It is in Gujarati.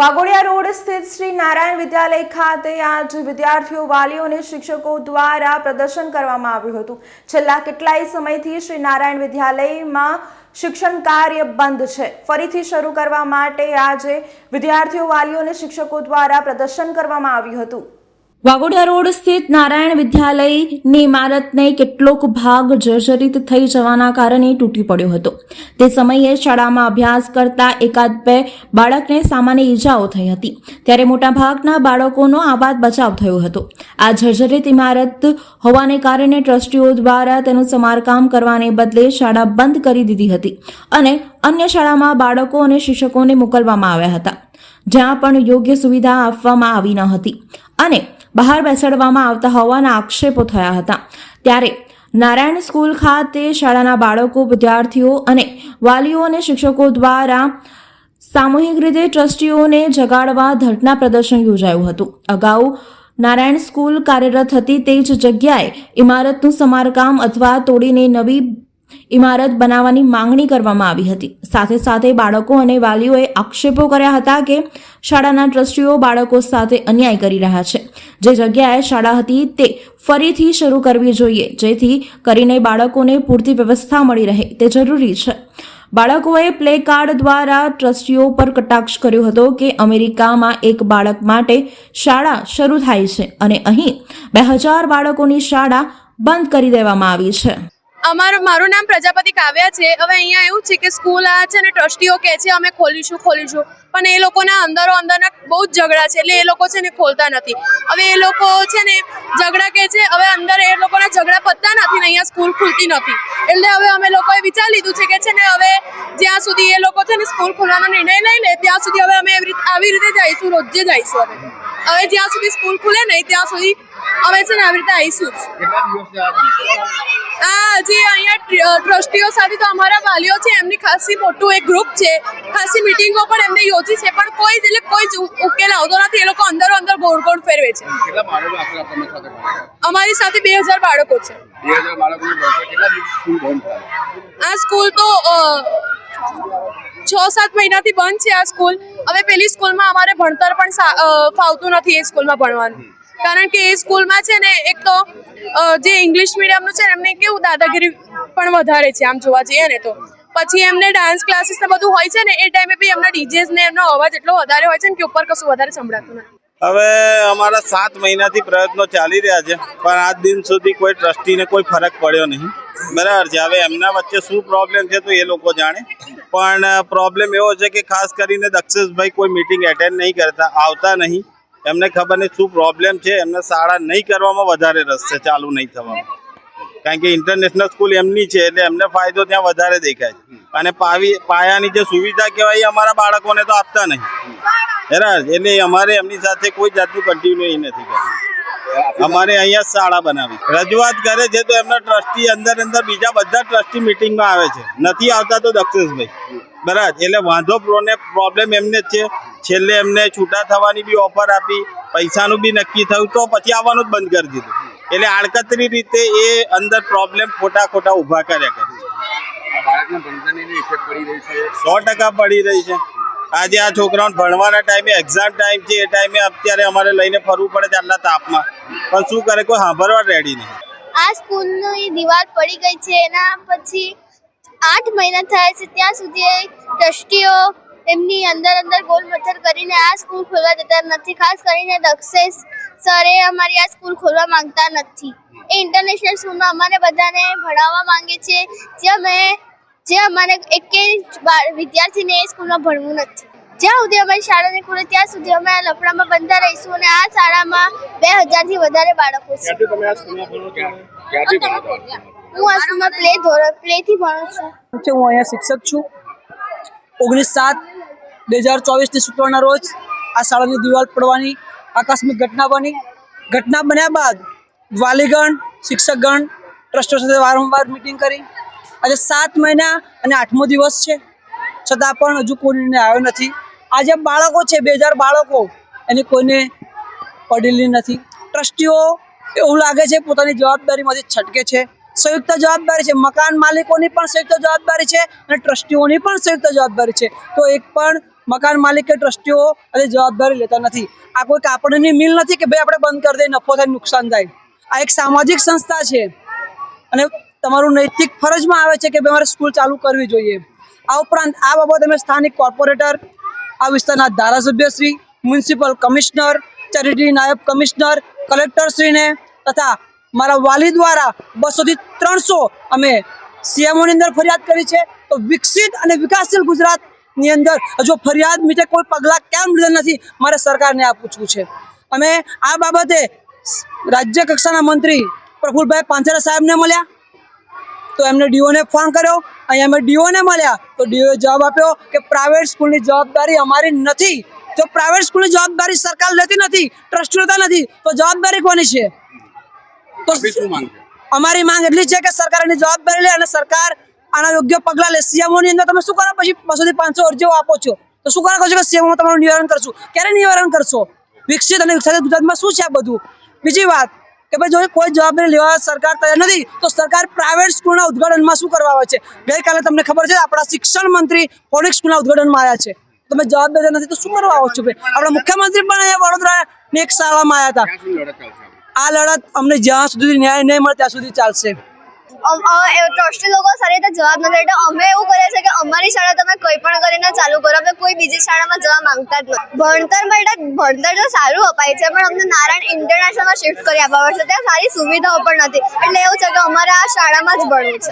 વાઘોડિયા રોડ સ્થિત શ્રી નારાયણ વિદ્યાલય ખાતે આજ વિદ્યાર્થીઓ, વાલીઓ અને શિક્ષકો દ્વારા પ્રદર્શન કરવામાં આવ્યું હતું. છેલ્લા કેટલાય સમયથી શ્રી નારાયણ વિદ્યાલયમાં શિક્ષણ કાર્ય બંધ છે. ફરીથી શરૂ કરવા માટે આજે વિદ્યાર્થીઓ, વાલીઓ અને શિક્ષકો દ્વારા પ્રદર્શન કરવામાં આવ્યું હતું. વાઘોડિયા રોડ સ્થિત નારાયણ વિદ્યાલયની ઇમારતને કેટલોક ભાગ જર્જરિત થઈ જવાના કારણે તૂટી પડ્યો હતો. તે સમયે શાળામાં અભ્યાસ કરતા એકાદ બે બાળકને સામાન્ય ઈજાઓ થઈ હતી. ત્યારે મોટાભાગના બાળકોનો આબાદ બચાવ થયો હતો. આ જર્જરિત ઇમારત હોવાને કારણે ટ્રસ્ટીઓ દ્વારા તેનું સમારકામ કરવાને બદલે શાળા બંધ કરી દીધી હતી અને અન્ય શાળામાં બાળકો અને શિક્ષકોને મોકલવામાં આવ્યા હતા. જ્યાં પણ યોગ્ય સુવિધા આપવામાં આવી ન હતી. અને બહાર બેસાડવામાં આવતા હોવાના આક્ષેપો થયા હતા. ત્યારે નારાયણ સ્કૂલ ખાતે શાળાના બાળકો, વિદ્યાર્થીઓ અને વાલીઓ અને શિક્ષકો દ્વારા સામૂહિક રીતે ટ્રસ્ટીઓને જગાડવા ધરના પ્રદર્શન યોજાયું હતું. અગાઉ નારાયણ સ્કૂલ કાર્યરત હતી તે જ જગ્યાએ ઇમારતનું સમારકામ અથવા તોડીને નવી ઇમારત બનાવવાની માંગણી કરવામાં આવી હતી. સાથે સાથે બાળકો અને વાલીઓએ આક્ષેપો કર્યા હતા કે શાળાના ટ્રસ્ટીઓ બાળકો સાથે અન્યાય કરી રહ્યા છે. જે જગ્યાએ શાળા હતી તે ફરીથી શરૂ કરવી જોઈએ, જેથી કરીને બાળકોને પૂરતી વ્યવસ્થા મળી રહે. તે જરૂરી છે. બાળકોએ પ્લે કાર્ડ દ્વારા ટ્રસ્ટીઓ પર કટાક્ષ કર્યો હતો કે અમેરિકામાં એક બાળક માટે શાળા શરૂ થાય છે અને અહીં બે હજાર બાળકોની શાળા બંધ કરી દેવામાં આવી છે. અમારું મારું નામ પ્રજાપતિ કાવ્યા છે. હવે અહીંયા એવું છે કે સ્કૂલ આ છે ને ટ્રસ્ટીઓ કહે છે, અમે ખોલીશું ખોલીશું. પણ એ લોકોના અંદરો અંદરના બહુ જ ઝઘડા છે. એટલે એ લોકો છે ને ખોલતા નથી. હવે એ લોકો છે ને ઝઘડા કહે છે, હવે અંદર એ લોકોના ઝઘડા પતતા નથી ને અહીંયા સ્કૂલ ખુલતી નથી. એટલે હવે અમે લોકોએ વિચાર લીધું છે કે છે ને હવે જ્યાં સુધી એ લોકો છે ને સ્કૂલ ખોલવાનો નિર્ણય લઈ લે, ત્યાં સુધી હવે અમે આવી રીતે જઈશું, રોજે જઈશું અમે. હવે જ્યાં સુધી સ્કૂલ ખુલે નહીં, ત્યાં સુધી અમે છે ને આવી રીતે આવીશું આ સમસ્યા જે અહીંયા ટ્રસ્ટીઓ સાથે તો અમારા વાલીઓ છે એમની ખાસી મોટું એક ગ્રુપ છે. ખાસી મિટિંગો પણ એમને યોજી છે પણ કોઈ જ એટલે કોઈ જ ઉકેલ આવતો નથી. એ લોકો અંદરો અંદર ગોળ ફેરવે છે? અમારી સાથે બે હજાર બાળકો છે. આ સ્કૂલ તો છ સાત મહિનાથી બંધ છે આ સ્કૂલ. હવે પેલી સ્કૂલમાં અમારે ભણતર પણ ફાવતું નથી એ સ્કૂલમાં ભણવાનું. કારણ કે એ સ્કૂલમાં છે ને એક તો જે ઇંગ્લિશ મીડિયમનું છે એમને કેવું દાદાગીરી પણ વધારે છે, આમ જોવા જઈએ ને તો. પછી એમને ડાન્સ ક્લાસીસ ને બધું હોય છે ને, એ ટાઈમે બી એમના ડીજેસ ને એમનો અવાજ એટલો વધારે હોય છે ને કે ઉપર કશું વધારે સંભળાતું નથી. હવે અમારા સાત મહિનાથી પ્રયત્નો ચાલી રહ્યા છે, પણ આજ દિન સુધી કોઈ ટ્રસ્ટીને કોઈ ફરક પડ્યો નહીં. બરાબર છે, હવે એમના વચ્ચે શું પ્રોબ્લેમ છે તો એ લોકો જાણે. પણ પ્રોબ્લેમ એવો છે કે ખાસ કરીને દક્ષેશભાઈ કોઈ મીટિંગ એટેન્ડ નહીં કરતા, આવતા નહીં. એમને ખબર નહીં શું પ્રોબ્લેમ છે. એમને શાળા નહીં કરવામાં વધારે રસ છે, ચાલુ નહીં થવામાં. કારણ કે ઇન્ટરનેશનલ સ્કૂલ એમની છે, એટલે એમને ફાયદો ત્યાં વધારે દેખાય છે. અને પાવી, પાયાની જે સુવિધા કહેવાય એ અમારા બાળકોને તો આપતા નહીં. બરાબર એટલે અમારે એમની સાથે કોઈ જાતનું કન્ટિન્યુ નથી કરતું. અમારે અહીંયા શાળા બનાવી. રજૂઆત કરે છે તો એમના ટ્રસ્ટી અંદર અંદર બીજા બધા ટ્રસ્ટી મિટિંગમાં આવે છે. નથી આવતા તો દક્ષેશભાઈ. બરાબર એટલે વાંધો પ્રોને પ્રોબ્લેમ એમને જ છે. છેલ્લે એમને છૂટા થવાની બી ઓફર આપી પૈસાનું બી નક્કી થયું તો પછી આવવાનું જ બંધ કરી દીધું. એટલે આડકતરી રીતે એ અંદર પ્રોબ્લેમ ખોટા ખોટા ઊભા કર્યા કરે. સો ટકા પડી રહી છે. આજે આ છોકરાઓને ભણવાના ટાઈમે એક્ઝામ ટાઈમ છે એ ટાઈમે અત્યારે અમારે લઈને ફરવું પડે છે આટલા તાપમાં. પણ શું કરે કોઈ સાંભળવા રેડી નહીં. આ સ્કૂલની દિવાલ પડી ગઈ છે એના પછી આઠ મહિના થયા છે, ત્યાં સુધી ટ્રસ્ટીઓ એમની અંદર અંદર ગોલ મથર કરીને આ સ્કૂલ ખોલવા દેતા નથી. ખાસ કરીને દક્ષેશ સરે અમારી આ સ્કૂલ ખોલવા માંગતા નથી. એ ઇન્ટરનેશનલ સ્કૂલમાં અમારે બધાને ભણાવવા માંગે છે. જે અમે જે અમારે એકેય વિદ્યાર્થીને એ સ્કૂલમાં ભણવું નથી. જ્યાં સુધી અમારી શાળા નહીં ખુલે, ત્યાં સુધી અમે આ લફડામાં બંધા રહીશું અને આ શાળામાં બે હજારથી વધારે બાળકો છે? હું આ પ્લે ધોરણ પ્લેથી ભણું છું. હું અહીંયા શિક્ષક છું. ઓગણીસ સાત બે હજાર ચોવીસની શુક્રવારના રોજ આ શાળાની દિવાલ પડવાની, આકસ્મિક ઘટના બની. ઘટના બન્યા બાદ વાલીગણ, શિક્ષકગણ, ટ્રસ્ટો સાથે વારંવાર મિટિંગ કરી. આજે સાત મહિના અને આઠમો દિવસ છે. છતાં પણ હજુ કોઈ આવ્યો નથી. આ જે બાળકો છે, બે હજાર બાળકો. એની કોઈને પડેલી નથી. ટ્રસ્ટીઓ એવું લાગે છે, પોતાની જવાબદારીમાંથી છટકે છે. સંયુક્ત જવાબદારી છે. મકાન માલિકોની પણ સંયુક્ત જવાબદારી છે અને ટ્રસ્ટીઓની પણ સંયુક્ત જવાબદારી છે. તો એક પણ મકાન માલિક કે ટ્રસ્ટીઓ અને જવાબદારી લેતા નથી. આ કોઈ કાપડની મિલ નથી કે ભાઈ આપણે બંધ કરી દઈએ, નફો થાય, નુકસાન થાય. આ એક સામાજિક સંસ્થા છે. અને તમારું નૈતિક ફરજમાં આવે છે કે ભાઈ અમારે સ્કૂલ ચાલુ કરવી જોઈએ. આ ઉપરાંત આ બાબત અમે સ્થાનિક કોર્પોરેટર, આ વિસ્તારના ધારાસભ્યશ્રી મ્યુનિસિપલ કમિશનર, ચેરિટી નાયબ કમિશનર, કલેક્ટરશ્રીને તથા મારા વાલી દ્વારા બસોથી ત્રણસો અમે સીએમઓની અંદર ફરિયાદ કરી છે. તો વિકસિત અને વિકાસશીલ ગુજરાતની અંદર હજુ ફરિયાદ મીટે કોઈ પગલાં કેમ લીધા નથી, મારે સરકારને આ પૂછવું છે. અમે આ બાબતે રાજ્ય કક્ષાના મંત્રી પ્રફુલભાઈ પાંચરા સાહેબને મળ્યા. તો એમને ડીઓને ફોન કર્યો. અહીંયા અમે ડીઓને મળ્યા. તો ડીઓએ જવાબ આપ્યો કે પ્રાઇવેટ સ્કૂલની જવાબદારી અમારી નથી. જો પ્રાઇવેટ સ્કૂલની જવાબદારી સરકાર લેતી નથી, ટ્રસ્ટ લેતા નથી, તો જવાબદારી કોની છે? અમારી માંગ એટલી છે કે સરકાર એની જવાબદારી લે અને સરકાર આના યોગ્ય પગલાં લે. સીએમઓની અંદર તમે શું કરો? પછી બસોથી પાંચસો અરજીઓ આપો છો. તો શું કરો છો કે સીએમઓ તમારું નિવારણ કરશો? ક્યારે નિવારણ કરશો? વિકસિત અને વિકસિત ગુજરાતમાં શું છે આ બધું? બીજી વાત કે ભાઈ જો કોઈ જવાબદારી લેવા સરકાર તૈયાર નથી તો સરકાર પ્રાઇવેટ સ્કૂલના ઉદ્ઘાટનમાં શું કરવા આવે છે? ગઈકાલે તમને ખબર છે આપણા શિક્ષણ મંત્રી ફોનિક સ્કૂલના ઉદઘાટનમાં આવ્યા છે. તમે જવાબદારી નથી તો શું કરવા આવો છો ભાઈ? આપણા મુખ્યમંત્રી પણ અહીંયા વડોદરાની એક શાળામાં આવ્યા હતા. આ લડત અમને જ્યાં સુધી ન્યાય નહીં મળે ત્યાં સુધી ચાલશે. ટ્રસ્ટી લોકો સારી રીતે જવાબ નથી એટલે અમે એવું કરીએ છીએ કે અમારી શાળા તમે કંઈ પણ કરીને ચાલુ કરો. અમે કોઈ બીજી શાળામાં જવા માંગતા જ નથી. ભણતર માટે ભણતર તો સારું અપાય છે, પણ અમને નારાયણ ઇન્ટરનેશનલમાં શિફ્ટ કરી આપવા પડશે ત્યાં સારી સુવિધાઓ પણ નથી. એટલે એવું છે કે અમારે આ શાળામાં જ ભણવું છે.